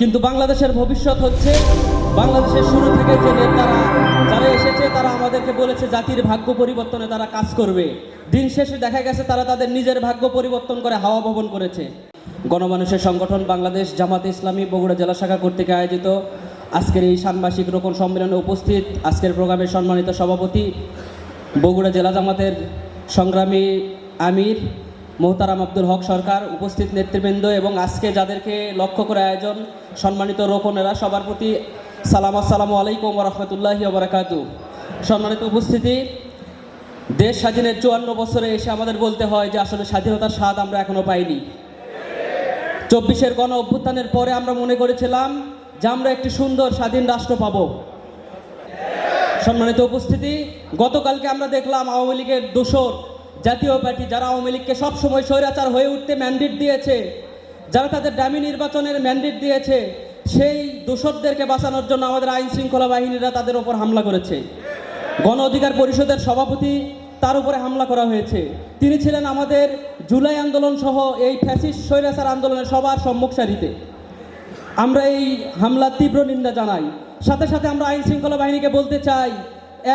কিন্তু বাংলাদেশের ভবিষ্যৎ হচ্ছে, বাংলাদেশের শুরু থেকে যে নেতারা যারা এসেছে তারা আমাদেরকে বলেছে জাতির ভাগ্য পরিবর্তনে তারা কাজ করবে। দিন শেষে দেখা গেছে তারা তাদের নিজের ভাগ্য পরিবর্তন করে হাওয়া ভবন করেছে। গণমানুষের সংগঠন বাংলাদেশ জামাতে ইসলামী বগুড়া জেলা শাখা কর্তৃক আয়োজিত আজকের এই ষান্মাসিক রোপণ সম্মেলনে উপস্থিত আজকের প্রোগ্রামের সম্মানিত সভাপতি বগুড়া জেলা জামাতের সংগ্রামী আমির মোহতারাম আব্দুল হক সরকার, উপস্থিত নেতৃবৃন্দ এবং আজকে যাদেরকে লক্ষ্য করে আয়োজন সম্মানিত রোপণেরা সবার প্রতি সালাম আসসালামু আলাইকুম রহমতুল্লাহি ওবরাকাতু সম্মানিত উপস্থিতি, দেশ স্বাধীনের চুয়ান্ন বছরে এসে আমাদের বলতে হয় যে আসলে স্বাধীনতার স্বাদ আমরা এখনও পাইনি। চব্বিশের গণ অভ্যুত্থানের পরে আমরা মনে করেছিলাম যে আমরা একটি সুন্দর স্বাধীন রাষ্ট্র পাবো। সম্মানিত উপস্থিতি, গতকালকে আমরা দেখলাম আওয়ামী লীগের দোসর জাতীয় পার্টি যারা আওয়ামী লীগকে সবসময় স্বৈরাচার হয়ে উঠতে ম্যান্ডেট দিয়েছে, যারা তাদের ডামি নির্বাচনের ম্যান্ডেট দিয়েছে, সেই দোসরদেরকে বাঁচানোর জন্য আমাদের আইন শৃঙ্খলা বাহিনীরা তাদের ওপর হামলা করেছে। গণ অধিকার পরিষদের সভাপতি তার উপরে হামলা করা হয়েছে। তিনি ছিলেন আমাদের জুলাই আন্দোলন সহ এই ফ্যাসিস্ট স্বৈরাচার আন্দোলনের সবার সম্মুখ সারিতে। আমরা এই হামলার তীব্র নিন্দা জানাই। সাথে সাথে আমরা আইন শৃঙ্খলা বাহিনীকে বলতে চাই,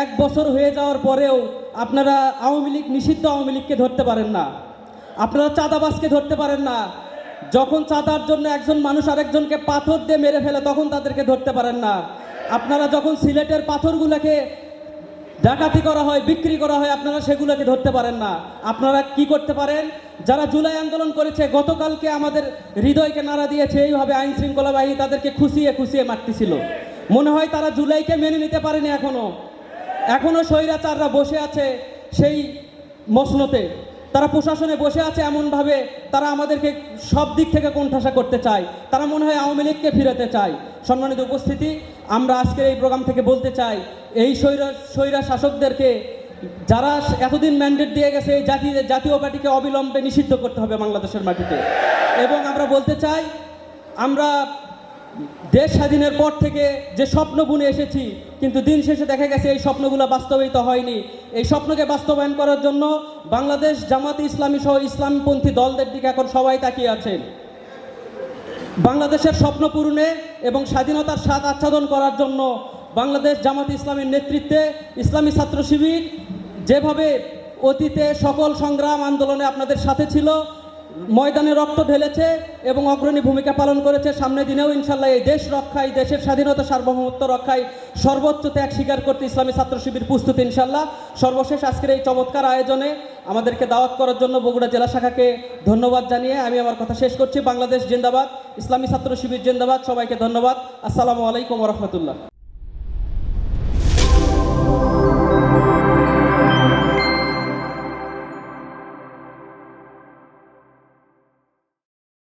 এক বছর হয়ে যাওয়ার পরেও আপনারা আওয়ামী লীগ, নিষিদ্ধ আওয়ামী লীগকে ধরতে পারেন না। আপনারা চাঁদাবাজকে ধরতে পারেন না। যখন চাঁদার জন্য একজন মানুষ আরেকজনকে পাথর দিয়ে মেরে ফেলে, তখন তাদেরকে ধরতে পারেন না। আপনারা যখন সিলেটের পাথরগুলোকে ডাকাতি করা হয়, বিক্রি করা হয়, আপনারা সেগুলোকে ধরতে পারেন না। আপনারা কি করতে পারেন? যারা জুলাই আন্দোলন করেছে, গতকালকে আমাদের হৃদয়কে নাড়া দিয়েছে, এইভাবে আইন শৃঙ্খলা বাহিনী তাদেরকে খুশিয়ে খুশিয়ে মারতেছিল। মনে হয় তারা জুলাইকে মেনে নিতে পারেনি এখনও। এখনও স্বৈরাচাররা বসে আছে সেই মসনতে তারা প্রশাসনে বসে আছে এমনভাবে তারা আমাদেরকে সব দিক থেকে কোণঠাসা করতে চায়। তারা মনে হয় আওয়ামী লীগকে ফিরাতে চায়। সম্মানিত উপস্থিতি, আমরা আজকের এই প্রোগ্রাম থেকে বলতে চাই, এই স্বৈরা স্বৈরা শাসকদেরকে যারা এতদিন ম্যান্ডেট দিয়ে গেছে, এই জাতি, জাতীয় পার্টিকে অবিলম্বে নিষিদ্ধ করতে হবে বাংলাদেশের মাটিতে। এবং আমরা বলতে চাই, আমরা দেশ স্বাধীনের পর থেকে যে স্বপ্ন বুনে এসেছি, কিন্তু দিন শেষে দেখা গেছে এই স্বপ্নগুলো বাস্তবায়িত হয়নি। এই স্বপ্নকে বাস্তবায়ন করার জন্য বাংলাদেশ জামাতে ইসলামী সহ ইসলামপন্থী দলদের দিকে এখন সবাই তাকিয়ে আছেন। বাংলাদেশের স্বপ্ন পূরণে এবং স্বাধীনতার স্বাদ আচ্ছাদন করার জন্য বাংলাদেশ জামাত ইসলামের নেতৃত্বে ইসলামী ছাত্র শিবির যেভাবে অতীতে সকল সংগ্রাম আন্দোলনে আপনাদের সাথে ছিল ময়দানে রক্ত ঢেলেছে এবং অগ্রণী ভূমিকা পালন করেছে। সামনে দিনেও ইনশাল্লাহ এই দেশ রক্ষায়, দেশের স্বাধীনতা সার্বভৌমত্ব রক্ষায় সর্বোচ্চ ত্যাগ স্বীকার করতে ইসলামী ছাত্র শিবির প্রস্তুত ইনশাল্লাহ। সর্বশেষ আজকের এই চমৎকার আয়োজনে আমাদেরকে দাওয়াত করার জন্য বগুড়া জেলা শাখাকে ধন্যবাদ জানিয়ে আমি আমার কথা শেষ করছি। বাংলাদেশ জিন্দাবাদ, ইসলামী ছাত্র শিবির জিন্দাবাদ, সবাইকে ধন্যবাদ। আসসালামু আলাইকুম রহমতুল্লাহ।